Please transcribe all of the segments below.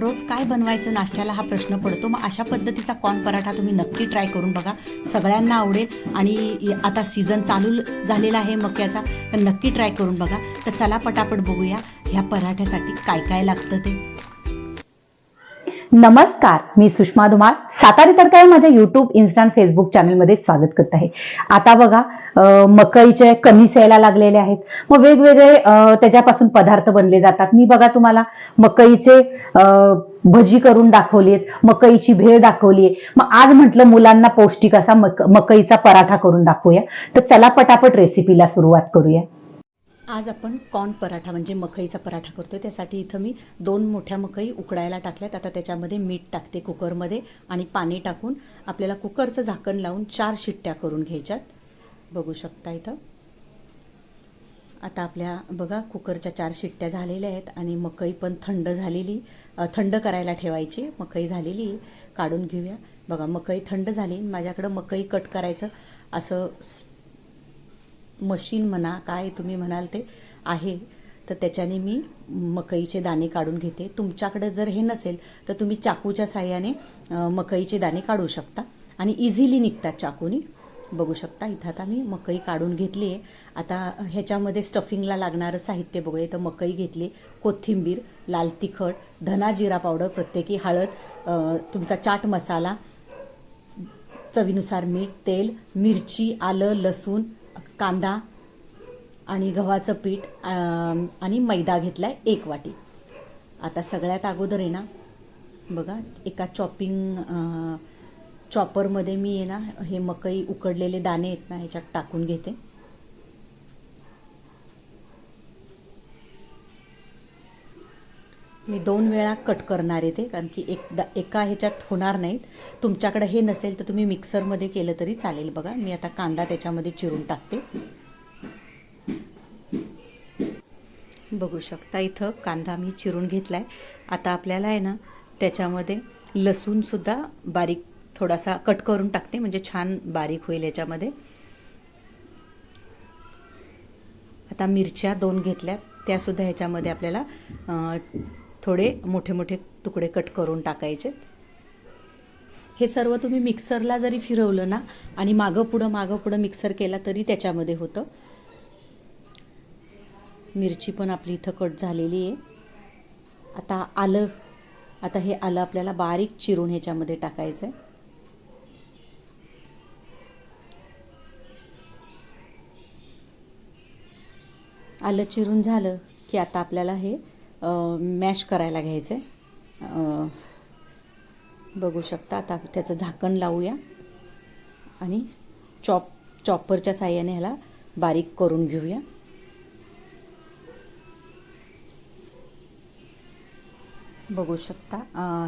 रोज काय बनवायचं नाश्त्याला हा प्रश्न पडतो. मग अशा पद्धतीचा कॉर्न पराठा तुम्ही नक्की ट्राय करून बघा. सगळ्यांना आवडेल. आणि आता सीझन चालू झालेला आहे मक्याचा तर नक्की ट्राय करून बघा. तर चला पटापट बघूया ह्या पराठ्यासाठी काय काय लागतं ते. नमस्कार मी सुषमा धुमाळ. सातारी माझ्या युट्यूब इन्स्टा फेसबुक चॅनलमध्ये स्वागत करत आहे. आता बघा मकईचे कणीस यायला लागलेले आहेत. मग वेगवेगळे त्याच्यापासून पदार्थ बनले जातात. मी बघा तुम्हाला मकईचे भजी करून दाखवली मकईची भेळ दाखवली मग आज म्हटलं मुलांना पौष्टिक असा मक मकईचा पराठा करून दाखवूया. तर चला पटापट रेसिपीला सुरुवात करूया. आज आपण कॉर्न पराठा म्हणजे मकईचा पराठा करतोय. त्यासाठी इथं मी दोन मोठ्या मकई उकडायला टाकल्यात. आता त्याच्यामध्ये मीठ टाकते कुकरमध्ये आणि पाणी टाकून आपल्याला कुकरचं झाकण लावून चार शिट्ट्या करून घ्यायच्यात. बघू शकता इथं. आता आपल्या बघा कुकरच्या चार शिट्ट्या झालेल्या आहेत आणि मकई पण थंड झालेली थंड करायला ठेवायची. मकई झालेली काढून घेऊया. बघा मकई थंड झाली. माझ्याकडं मकई कट करायचं असं मशीन म्हणा काय तुम्ही म्हणाल ते आहे. तर त्याच्याने मी मकईचे दाणे काढून घेते. तुमच्याकडे जर हे नसेल तर तुम्ही चाकूच्या साह्याने मकईचे दाणे काढू शकता. आणि इझिली निघतात चाकूनी. बघू शकता. इथं आता मी मकई काढून घेतली आहे. आता ह्याच्यामध्ये स्टफिंगला लागणारं साहित्य बघूया. तर मकई घेतली कोथिंबीर लाल तिखट धना जिरा पावडर प्रत्येकी हळद तुमचा चाट मसाला चवीनुसार मीठ तेल मिरची आलं लसूण कांदा आणि गव्हाचं पीठ आणि मैदा घेतला आहे एक वाटी. आता सगळ्यात अगोदर आहे ना बघा एका चॉपिंग चॉपरमध्ये मी आहे ना हे मकई उकडलेले दाणे आहेत ना ह्याच्यात टाकून घेते. मी दोन वेळा कट करणार आहे ते कारण की एकदा एका ह्याच्यात होणार नाहीत. तुमच्याकडे हे नसेल तर तुम्ही मिक्सरमध्ये केलं तरी चालेल बघा. मी आता कांदा त्याच्यामध्ये चिरून टाकते. बघू शकता इथं कांदा मी चिरून घेतला आहे आता आपल्याला आहे ना त्याच्यामध्ये लसूणसुद्धा बारीक थोडासा कट करून टाकते म्हणजे छान बारीक होईल याच्यामध्ये. आता मिरच्या दोन घेतल्या त्यासुद्धा ह्याच्यामध्ये आपल्याला थोडे मोठे मोठे तुकडे कट करून टाकायचे. हे सर्व तुम्ही मिक्सरला जरी फिरवलं ना आणि मागं पुढं मागं पुढं मिक्सर केला तरी त्याच्यामध्ये होतं. मिरची पण आपली इथं कट झालेली आहे. आता आलं आता हे आलं आपल्याला बारीक चिरून ह्याच्यामध्ये टाकायचं आहे आलं चिरून झालं की आता आपल्याला हे मॅश करायला घ्यायचं आहे बघू शकता आता त्याचं झाकण लावूया. आणि चॉप चॉपरच्या साह्याने ह्याला बारीक करून घेऊया. बघू शकता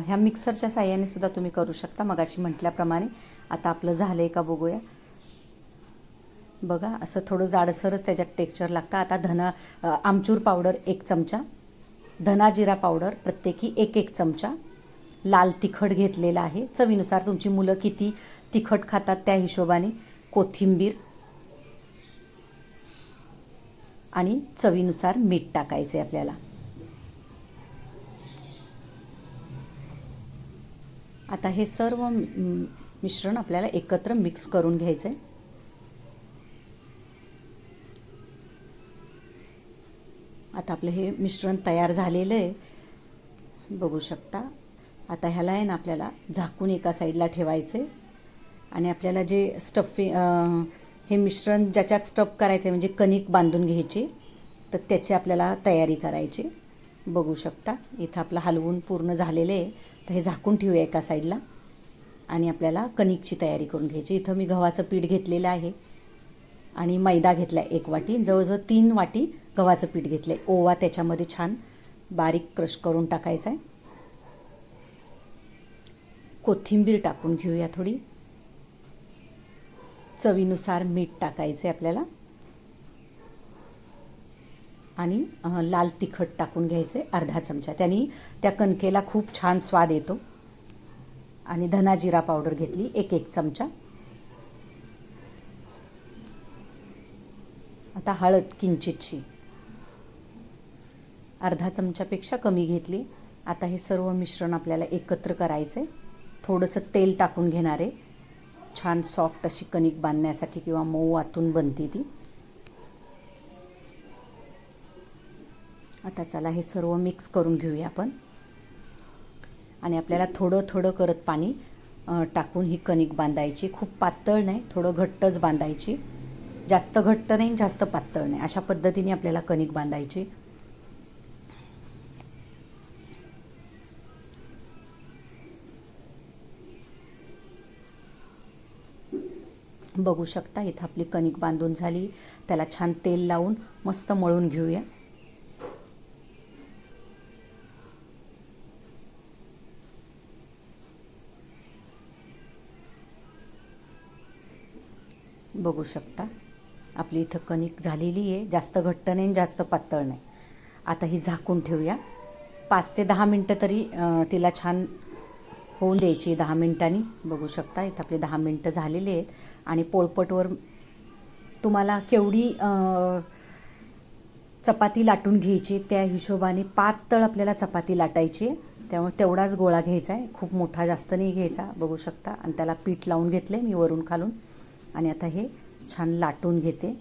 ह्या मिक्सरच्या साह्याने सुद्धा तुम्ही करू शकता मगाशी म्हटल्याप्रमाणे. आता आपलं झालं आहे का बघूया. बघा असं थोडं जाडसरच त्याच्यात टेक्स्चर लागतं. आता धना आमचूर पावडर एक चमचा धना जिरा पावडर प्रत्येकी एक एक चमचा लाल तिखट घेतलेला आहे. चवीनुसार तुमची मुलं किती तिखट खातात त्या हिशोबाने कोथिंबीर आणि चवीनुसार मीठ टाकायचे आपल्याला. आता हे सर्व मिश्रण आपल्याला एकत्र मिक्स करून घ्यायचं आहे आता आपलं हे मिश्रण तयार झालेलं आहे. बघू शकता. आता ह्याला आहे ना आपल्याला झाकून एका साईडला ठेवायचं आहे आणि आपल्याला जे स्टफिंग हे मिश्रण ज्याच्यात स्टफ करायचं आहे म्हणजे कणिक बांधून घ्यायची तर त्याची आपल्याला तयारी करायची. बघू शकता. इथं आपलं हलवून पूर्ण झालेलं आहे. तर हे झाकून ठेवूया एका साईडला. आणि आपल्याला कणिकची तयारी करून घ्यायची. इथं मी गव्हाचं पीठ घेतलेलं आहे. आणि मैदा घेतला आहे एक वाटी. जवळजवळ तीन वाटी गव्हाचं पीठ घेतलं आहे ओवा त्याच्यामध्ये छान बारीक क्रश करून टाकायचा आहे. कोथिंबीर टाकून घेऊया थोडी. चवीनुसार मीठ टाकायचं आहे आपल्याला. आणि लाल तिखट टाकून घ्यायचं आहे अर्धा चमचा. त्यांनी त्या कणकेला खूप छान स्वाद येतो. आणि धना जिरा पावडर घेतली एक एक चमचा. आता हळद किंचितशी. अर्धा चमच्यापेक्षा कमी घेतली. आता हे सर्व मिश्रण आपल्याला एकत्र करायचं आहे थोडंसं तेल टाकून घेणार आहे. छान सॉफ्ट अशी कणिक बांधण्यासाठी किंवा मऊ आतून बनते ती. आता चला हे सर्व मिक्स करून घेऊया आपण. आणि आपल्याला थोडं थोडं करत पाणी टाकून ही कणिक बांधायची. खूप पातळ नाही थोडं घट्टच बांधायची. जास्त घट्ट नाही जास्त पातळ नाही. अशा पद्धतीने आपल्याला कणिक बांधायची. बघू शकता इथं आपली कणिक बांधून झाली. त्याला छान तेल लावून मस्त मळून घेऊया. बघू शकता. आपली इथं कणिक झालेली आहे. जास्त घट्ट नाही जास्त पातळ नाही. आता ही झाकून ठेवूया. पाच ते दहा मिनटं तरी तिला छान होऊन द्यायची दहा मिनटांनी. बघू शकता इथं आपले दहा मिनटं झालेले आहेत. आणि पोळपटवर तुम्हाला केवढी चपाती लाटून घ्यायची त्या हिशोबाने पातळ आपल्याला चपाती लाटायची आहे. त्यामुळे तेवढाच गोळा घ्यायचा आहे. खूप मोठा जास्त नाही घ्यायचा बघू शकता. आणि त्याला पीठ लावून घेतले मी वरून खालून. आणि आता हे छान लाटून घेते.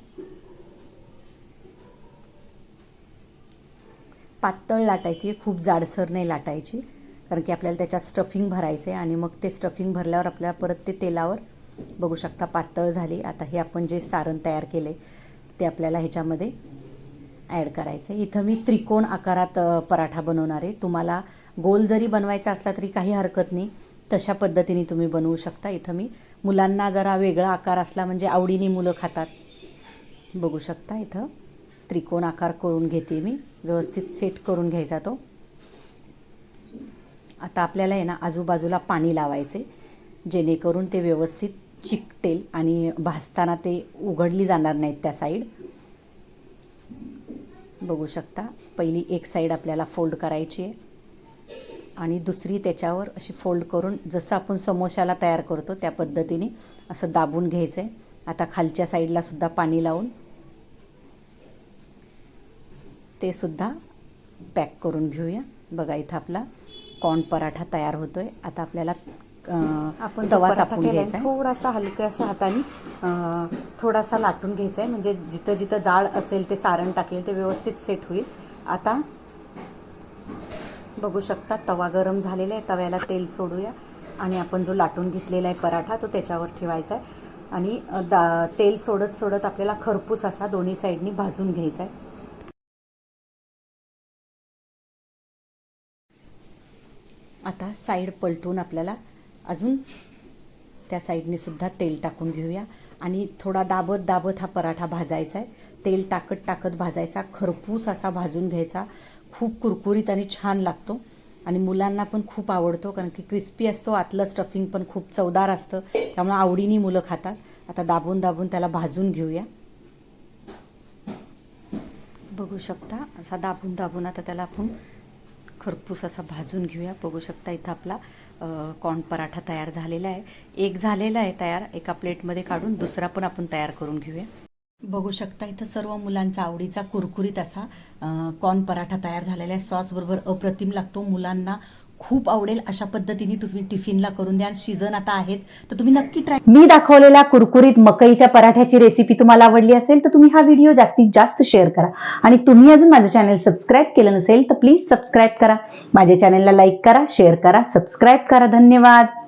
पातळ लाटायची खूप जाडसर नाही लाटायची कारण की आपल्याला त्याच्यात स्टफिंग भरायचं आहे आणि मग ते स्टफिंग भरल्यावर आपल्याला परत ते तेलावर बघू शकता पातळ झाली. आता हे आपण जे सारण तयार केले ते आपल्याला ह्याच्यामध्ये ॲड करायचं आहे इथं मी त्रिकोण आकारात पराठा बनवणार आहे. तुम्हाला गोल जरी बनवायचा असला तरी काही हरकत नाही. तशा पद्धतीने तुम्ही बनवू शकता. इथं मी मुलांना जरा वेगळा आकार असला म्हणजे आवडीने मुलं खातात. बघू शकता इथं. त्रिकोण आकार करून घेते मी. व्यवस्थित सेट करून घ्यायचा तो. आता आपल्याला आहे ना आजूबाजूला पाणी लावायचे. जेणेकरून ते व्यवस्थित चिकटेल आणि भाजताना ते उघडली जाणार नाहीत त्या साईड बघू शकता. पहिली एक साईड आपल्याला फोल्ड करायची आहे. आणि दुसरी त्याच्यावर अशी फोल्ड करून जसं आपण समोशाला तयार करतो त्या पद्धतीने असं दाबून घ्यायचं आहे आता खालच्या साईडला सुद्धा पाणी लावून ते सुद्धा पॅक करून घेऊया. बघा इथं आपला कॉर्न पराठा तयार होतोय. आता आपल्याला आपण तवा तापून घ्यायचा आहे थोडासा हलक्याशा हाताने अं, थोडासा लाटून घ्यायचा आहे म्हणजे जिथं जिथं जाड असेल ते सारण टाकेल ते व्यवस्थित सेट होईल. आता बघू शकता तवा गरम झालेला आहे तव्याला तेल सोडूया. आणि आपण जो लाटून घेतलेला आहे पराठा तो त्याच्यावर ठेवायचा आहे. आणि दा तेल सोडत सोडत आपल्याला खरपूस असा दोन्ही साईडनी भाजून घ्यायचा आहे. आता साईड पलटून आपल्याला अजून त्या साईडने सुद्धा तेल टाकून घेऊया. आणि थोडा दाबत दाबत हा पराठा भाजायचा आहे. तेल टाकत टाकत भाजायचा खरपूस असा भाजून घ्यायचा. खूप कुरकुरीत आणि छान लागतो. आणि मुलांना पण खूप आवडतो कारण की क्रिस्पी असतो आतलं स्टफिंग पण खूप चवदार असतं. त्यामुळे आवडीने मुलं खातात. आता दाबून दाबून त्याला भाजून घेऊया. बघू शकता असा दाबून दाबून आता त्याला आपण खरपूस असा भाजून घेऊया. बघू शकता इथं आपला कॉर्न पराठा तयार झालेला आहे. एक झालेला आहे तयार एका प्लेटमध्ये काढून दुसरा पण आपण तयार करून घेऊया. बघू शकता इथं सर्व मुलांचा आवडीचा कुरकुरीत असा कॉर्न पराठा तयार झालेला आहे. सॉसबरोबर अप्रतिम लागतो. मुलांना खूप आवडेल अशा पद्धतीने तुम्ही टिफिनला करून द्या. सीझन आता आहेच. तर तुम्ही नक्की ट्राय मी दाखवलेल्या कुरकुरीत मकईच्या पराठ्याची रेसिपी तुम्हाला आवडली असेल तर तुम्ही हा व्हिडिओ जास्तीत जास्त शेअर करा. आणि तुम्ही अजून माझं चॅनल सबस्क्राईब केलं नसेल तर प्लीज सबस्क्राईब करा. माझ्या चॅनलला लाईक करा शेअर करा सबस्क्राईब करा. धन्यवाद.